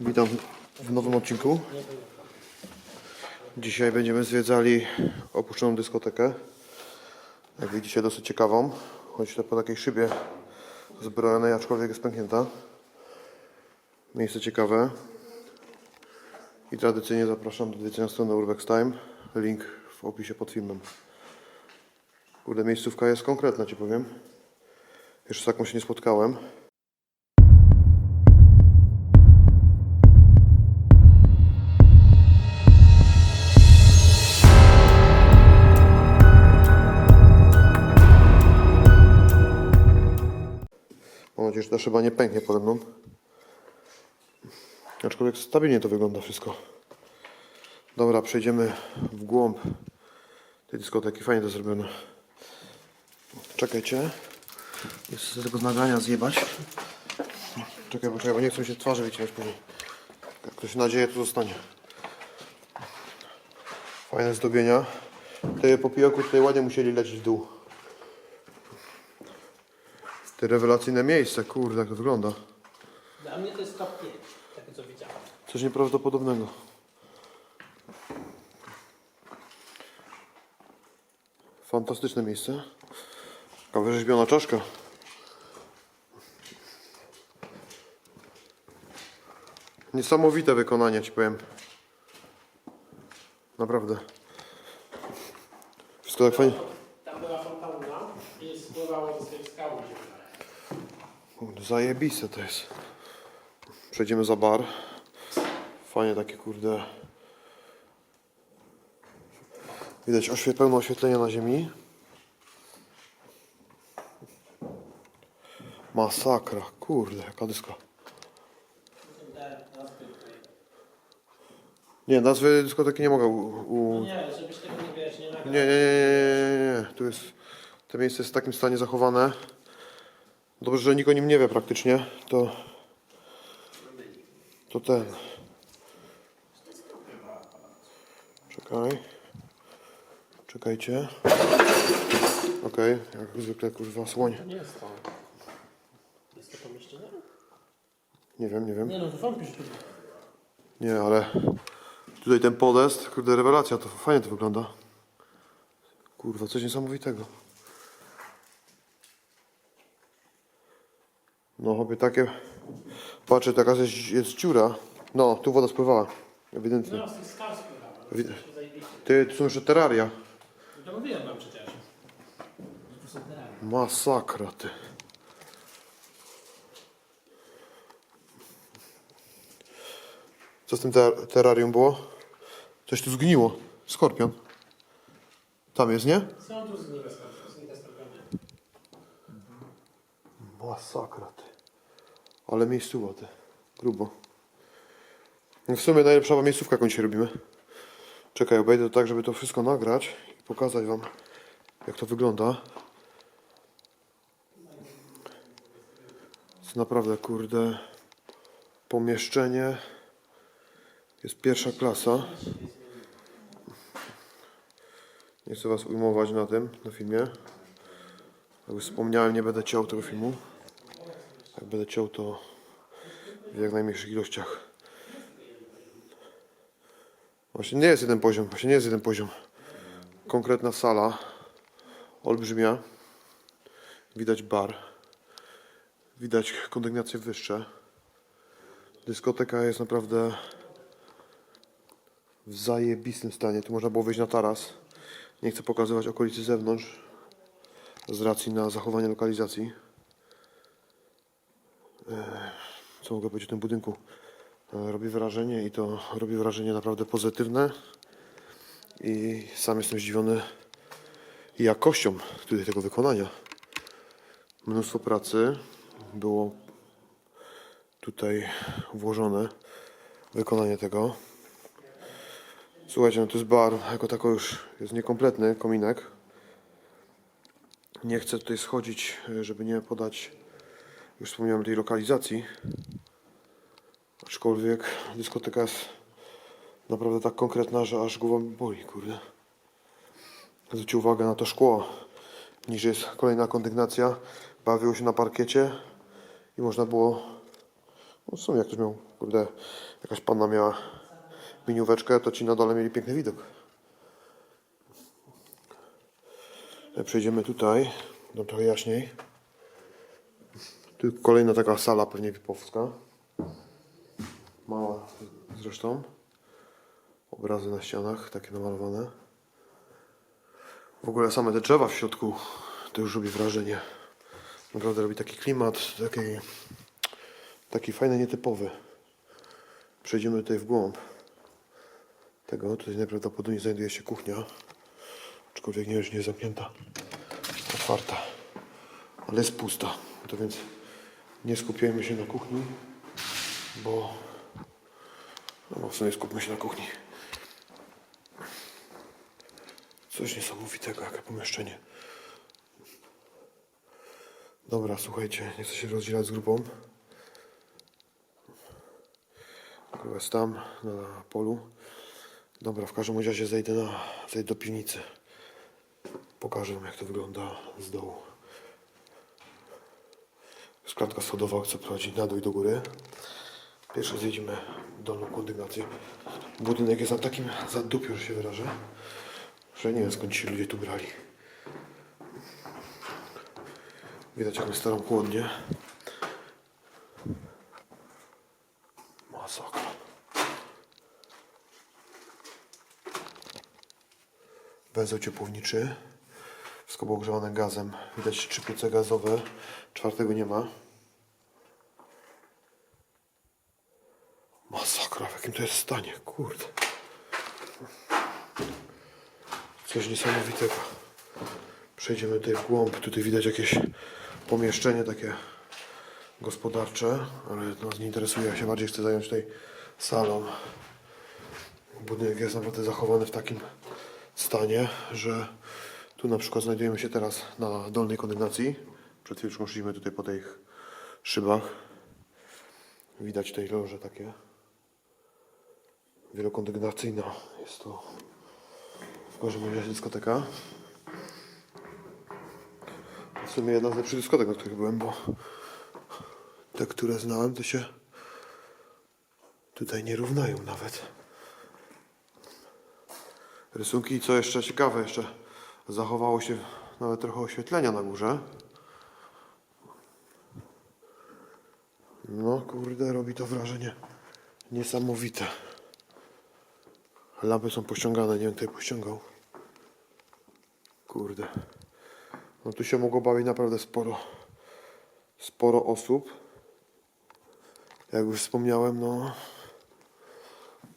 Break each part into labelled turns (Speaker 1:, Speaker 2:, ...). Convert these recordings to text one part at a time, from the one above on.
Speaker 1: Witam w nowym odcinku. Dzisiaj będziemy zwiedzali opuszczoną dyskotekę. Jak widzicie, dosyć ciekawą. Choć to po takiej szybie zbrojonej, aczkolwiek jest pęknięta. Miejsce ciekawe. I tradycyjnie zapraszam do odwiedzenia strony Urbex Time. Link w opisie pod filmem. Kurde, miejscówka jest konkretna, Ci powiem. Jeszcze z taką się nie spotkałem. Ta szyba nie pęknie pode mną. Aczkolwiek stabilnie to wygląda wszystko. Dobra, przejdziemy w głąb tej dyskoteki. Fajnie to zrobione. Czekajcie. Jest z tego nagrania zjebać. Czekaj, bo bo nie chcę się twarzy wycinać później. Jak ktoś nadzieję, to zostanie. Fajne zdobienia. Te po pijoku tutaj ładnie musieli lecieć w dół. Te rewelacyjne miejsce, kurde, jak to wygląda.
Speaker 2: Dla mnie to jest top 5, takie co widziałem.
Speaker 1: Coś nieprawdopodobnego. Fantastyczne miejsce. Taka wyrzeźbiona czaszka. Niesamowite wykonanie, ci powiem. Naprawdę. Wszystko tak fajnie.
Speaker 2: Tam była fontanna i spływało do tej skały ziemnej.
Speaker 1: Kurde, Zajebiste to jest. Przejdziemy za bar. Fajnie takie kurde. Widać oświe- pełne oświetlenia na ziemi. Masakra, kurde, jaka dyska. Nie, nazwy dyskoteki nie mogę u... u...
Speaker 2: No nie, żebyś tego nie wiesz, nie nagrał.
Speaker 1: Nie, nie, nie, nie, nie, nie, nie. Tu jest... To miejsce jest w takim stanie zachowane. Dobrze, że nikt o nim nie wie praktycznie. To... To ten. Czekaj. Czekajcie. Okej, jak zwykle kurwa słoń.
Speaker 2: To nie jest to. Jest to pomieszczenie?
Speaker 1: Nie wiem, nie wiem.
Speaker 2: Nie no, to tu.
Speaker 1: Nie, ale tutaj ten podest, kurde rewelacja, to fajnie to wygląda. Kurwa, coś niesamowitego. No, chłopie, takie... Patrzę, taka jest, jest dziura. No, tu woda spływała. Ewidentnie.
Speaker 2: No, z skał. To zajebiście.
Speaker 1: Ty, tu są jeszcze terraria.
Speaker 2: To mówiłem wam przecież. Że tu są tereny.
Speaker 1: Masakra, ty. Co z tym ter terrarium było? Coś tu zgniło. Skorpion. Tam jest, nie?
Speaker 2: Są tu zgnite skorpiony.
Speaker 1: Masakra, ty. Ale miejscowa, ty. Grubo. No W sumie najlepsza miejscówka, jaką dzisiaj robimy. Czekaj, obejdę to tak, żeby to wszystko nagrać i pokazać wam, jak to wygląda. Jest naprawdę, kurde, pomieszczenie. Jest pierwsza klasa. Nie chcę was ujmować na tym, na filmie. Jak już wspomniałem, nie będę ciął tego filmu. Jak będę ciął, to w jak najmniejszych ilościach. Właśnie nie jest jeden poziom, właśnie nie jest jeden poziom. Konkretna sala, olbrzymia. Widać bar. Widać kondygnacje wyższe. Dyskoteka jest naprawdę w zajebistym stanie. Tu można było wyjść na taras. Nie chcę pokazywać okolicy zewnątrz z racji na zachowanie lokalizacji. E, Co mogę powiedzieć o tym budynku? E, Robi wrażenie i to robi wrażenie naprawdę pozytywne. I sam jestem zdziwiony jakością tutaj tego wykonania. Mnóstwo pracy było tutaj włożone wykonanie tego. Słuchajcie, no to jest bar, jako tako już jest niekompletny kominek. Nie chcę tutaj schodzić, e, żeby nie podać, już wspomniałem tej lokalizacji. Aczkolwiek dyskoteka jest naprawdę tak konkretna, że aż głowa mi boli, kurde. Zwróćcie uwagę na to szkło. Niżej jest kolejna kondygnacja. Bawiło się na parkiecie i można było No w sumie jak ktoś miał, kurde, jakaś panna miała minióweczkę, to ci na dole mieli piękny widok. E, Przejdziemy tutaj, no trochę jaśniej. Kolejna taka sala pewnie wipowska. Mała zresztą. Obrazy na ścianach, takie namalowane. W ogóle same te drzewa w środku to już robi wrażenie. Naprawdę robi taki klimat, taki, taki fajny, nietypowy. Przejdziemy tutaj w głąb tego. Tutaj najprawdopodobniej znajduje się kuchnia. Aczkolwiek nie, już nie jest zamknięta. Otwarta. Ale jest pusta. To więc nie skupiajmy się na kuchni, bo... No w sumie skupmy się na kuchni. Coś niesamowitego, jakie pomieszczenie. Dobra, słuchajcie, nie chcę się rozdzielać z grupą. Grupa jest tam, na polu. Dobra, w każdym razie zejdę, na, zejdę do piwnicy. Pokażę wam, jak to wygląda z dołu. Jest klatka co prowadzi na dół i do góry. Pierwsze zjedziemy dolną kondygnację. Budynek jest na takim zadupiu, że się wyrażę, że nie wiem skąd ci ludzie tu brali. Widać jakąś starą chłodnię. Masakra. Węzeł ciepłowniczy. Wszystko było ogrzewane gazem. Widać trzy piece gazowe. Czwartego nie ma. Masakra, w jakim to jest stanie, kurde. Coś niesamowitego. Przejdziemy tutaj w głąb. Tutaj widać jakieś pomieszczenie takie gospodarcze, ale nas nie interesuje. Ja się bardziej chcę zająć tutaj salą. Budynek jest naprawdę zachowany w takim stanie, że tu na przykład znajdujemy się teraz na dolnej kondygnacji. Przed chwileczką szliśmy tutaj po tych szybach. Widać tutaj loże takie. Wielokondygnacyjna jest to w każdym razie dyskoteka. W sumie jedna z lepszych dyskotek, na których byłem, bo te, które znałem, to się tutaj nie równają nawet. Rysunki, co jeszcze ciekawe, jeszcze zachowało się nawet trochę oświetlenia na górze. No kurde, robi to wrażenie niesamowite. Lampy są pościągane, nie wiem kto je pościągał. Kurde. No tu się mogło bawić naprawdę sporo, sporo osób. Jak już wspomniałem, no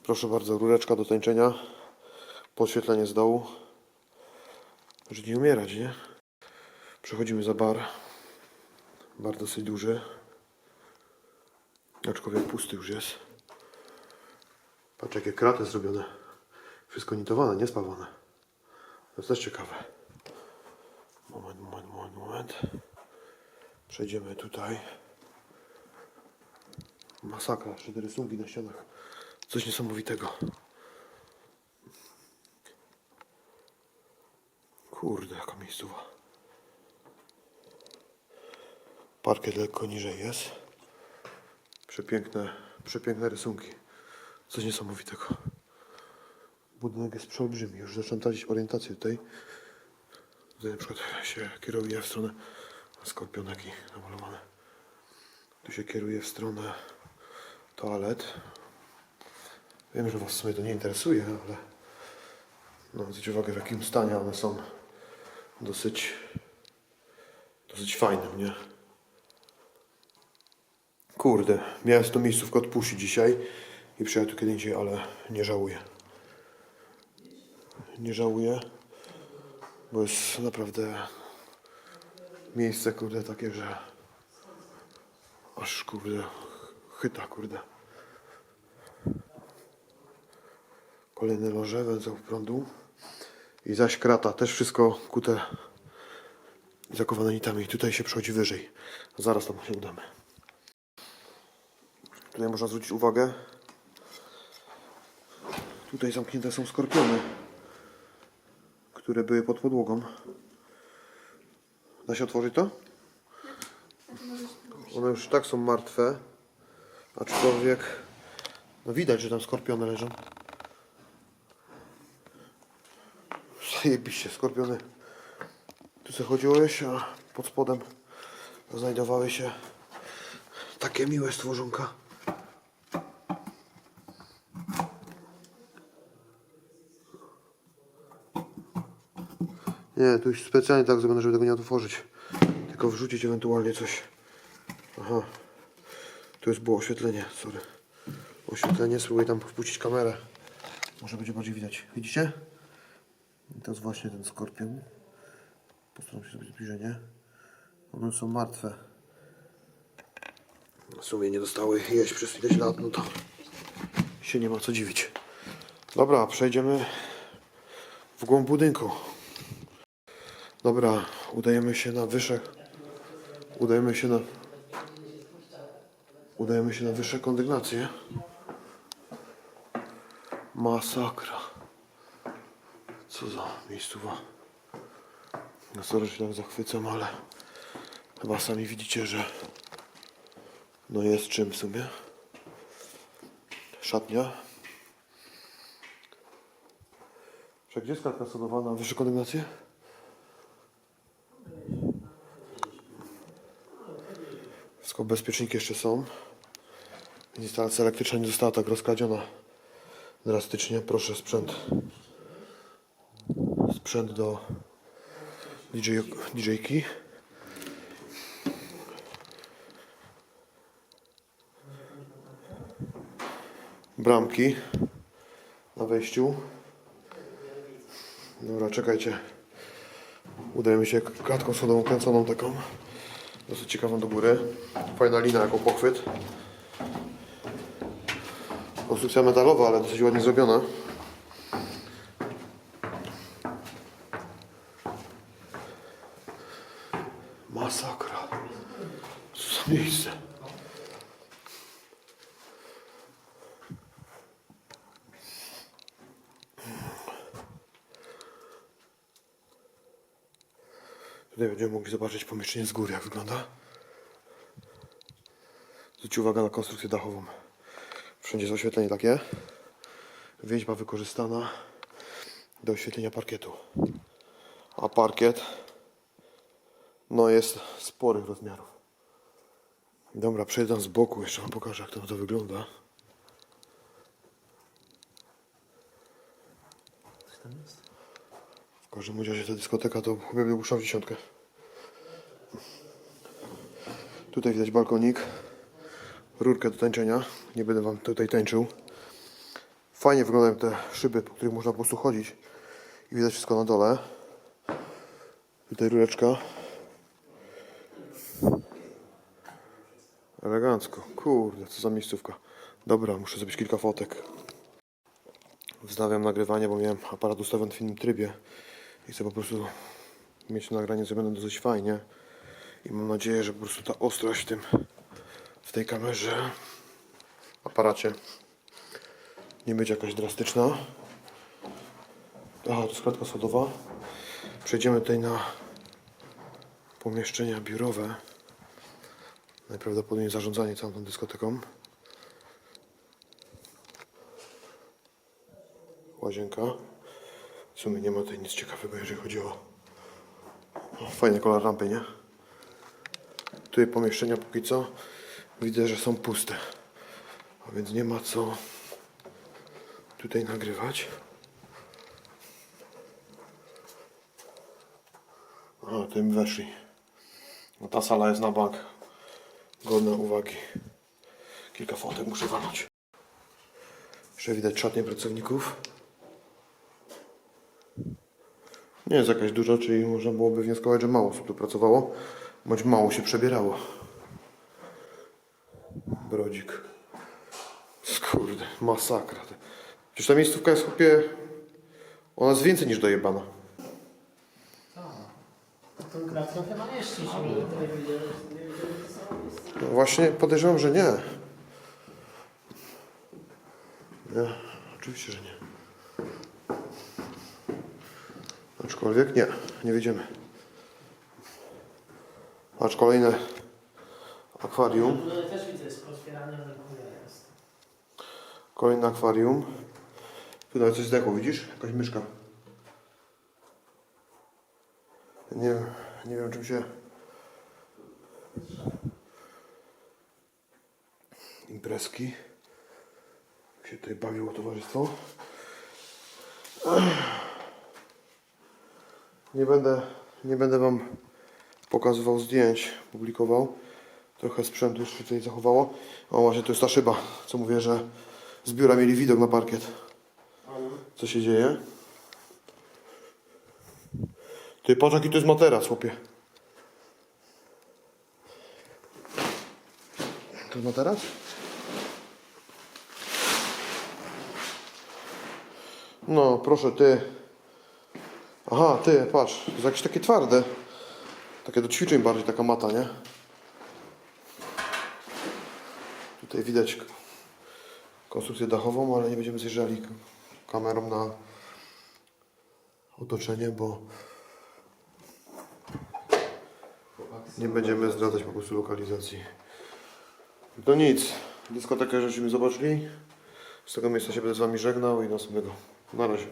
Speaker 1: proszę bardzo, rureczka do tańczenia, podświetlenie z dołu. Żeby nie umierać, nie? Przechodzimy za bar. Bar dosyć duży. Aczkolwiek pusty już jest. Patrz jakie kraty zrobione. Wszystko nitowane, nie spawane. To jest też ciekawe. Moment, moment, moment, moment. Przejdziemy tutaj. Masakra, jeszcze rysunki na ścianach. Coś niesamowitego. Kurde, jaka miejscowa. Parkiet lekko niżej jest. Przepiękne, przepiękne rysunki. Coś niesamowitego. Budynek jest przeolbrzymi. Już zaczynam tracić orientację tutaj. Tutaj na przykład się kieruje w stronę skorpioneki namalowane. Tu się kieruje w stronę toalet. Wiem, że Was w sumie to nie interesuje, ale no, zwróćcie uwagę w jakim stanie one są. Dosyć, dosyć fajnym, nie? Kurde, miałem z tą miejscówkę odpuścić dzisiaj i przyjechać tu kiedy indziej, ale nie żałuję. Nie żałuję, bo jest naprawdę miejsce, kurde, takie, że aż, kurde, chyta, kurde. Kolejne loże, węzeł prądu i zaś krata, też wszystko kute zakowane nitami. Tutaj się przechodzi wyżej. Zaraz tam się udamy. Tutaj można zwrócić uwagę. Tutaj zamknięte są skorpiony, które były pod podłogą. Da się otworzyć to? One już tak są martwe. Aczkolwiek, no widać, że tam skorpiony leżą. Zajebiście, skorpiony. Tu co chodziłeś, a pod spodem znajdowały się takie miłe stworzonka. Nie, tu już specjalnie tak zrobione, żeby tego nie otworzyć. Tylko wrzucić ewentualnie coś. Aha. Tu jest było oświetlenie, sorry. Oświetlenie, spróbuję tam wpuścić kamerę. Może będzie bardziej widać. Widzicie? I to jest właśnie ten skorpion. Postaram się zrobić zbliżenie. One są martwe. W sumie nie dostały jeść przez ileś lat, no to się nie ma co dziwić. Dobra, przejdziemy w głąb budynku. Dobra, udajemy się na wyższe. Udajemy się na. Udajemy się na wyższe kondygnacje. Masakra. Co za miejscowa. Sorry, że tak zachwycam, ale chyba sami widzicie, że no jest czym w sumie. Szatnia. Czy gdzie jest sodowa na wyższe kondygnacje? Wszystko bezpieczniki jeszcze są. Instalacja elektryczna nie została tak rozkradziona drastycznie. Proszę sprzęt. Sprzęt do DJ, DJ-ki. Bramki na wejściu. Dobra, czekajcie. Udajemy się klatką schodową kręconą taką. Dosyć ciekawą do góry. Fajna lina jako pochwyt. Konstrukcja metalowa, ale dosyć ładnie zrobiona. Masakra. Co za miejsce. Tutaj będziemy mogli zobaczyć pomieszczenie z góry, jak wygląda. Zwróćcie uwagę na konstrukcję dachową. Wszędzie jest oświetlenie takie. Więźba wykorzystana do oświetlenia parkietu. A parkiet no jest sporych rozmiarów. Dobra, przejdę z boku, jeszcze wam pokażę jak to, to wygląda. W każdym razie ta dyskoteka to chyba by puszczał dziesiątkę. Tutaj widać balkonik. Rurkę do tańczenia. Nie będę wam tutaj tańczył. Fajnie wyglądają te szyby, po których można po prostu chodzić. I widać wszystko na dole. Tutaj rureczka. Elegancko. Kurde, co za miejscówka. Dobra, muszę zrobić kilka fotek. Wznawiam nagrywanie, bo miałem aparat ustawiony w innym trybie. I chcę po prostu mieć nagranie zrobione dosyć fajnie. I mam nadzieję, że po prostu ta ostrość w tym, w tej kamerze, aparacie nie będzie jakaś drastyczna. Aha, to jest klatka schodowa. Przejdziemy tutaj na pomieszczenia biurowe. Najprawdopodobniej zarządzanie całą tą dyskoteką. Łazienka. W sumie nie ma tutaj nic ciekawego, jeżeli chodzi o, o fajny kolor rampy, nie? Tutaj pomieszczenia póki co widzę, że są puste. A więc nie ma co tutaj nagrywać. A, tym weszli. No ta sala jest na bank. Godna uwagi. Kilka fotek muszę walnąć. Jeszcze widać szatnie pracowników. Nie jest jakaś duża, czyli można byłoby wnioskować, że mało osób tu pracowało, bądź mało się przebierało. Brodzik. Skurde, masakra. Przecież ta miejscówka jest chłopie... Ona jest więcej niż dojebana.
Speaker 2: Się.
Speaker 1: No właśnie podejrzewam, że nie. Nie, oczywiście, że nie. Aczkolwiek nie, nie wyjdziemy. Patrz, kolejne akwarium.
Speaker 2: Też widzę, jest.
Speaker 1: Kolejne akwarium. Tutaj coś zdechło, widzisz? Jakaś myszka. Nie, nie wiem czym się... Imprezki. Jak się tutaj bawiło towarzystwo. Nie będę, nie będę Wam pokazywał zdjęć, publikował. Trochę sprzętu już się tutaj zachowało. O właśnie, to jest ta szyba, co mówię, że z biura mieli widok na parkiet. Co się dzieje? Ty patrz jaki to jest materac, chłopie. To jest materac? No, proszę, ty. Aha, ty, patrz, jest jakieś takie twarde. Takie do ćwiczeń bardziej, taka mata, nie? Tutaj widać konstrukcję dachową, ale nie będziemy zjeżdżali kamerą na otoczenie, bo nie będziemy zdradzać po prostu lokalizacji. To nic. Dyskotekę żeśmy zobaczyli. Z tego miejsca się będę z Wami żegnał i następnego. Na razie.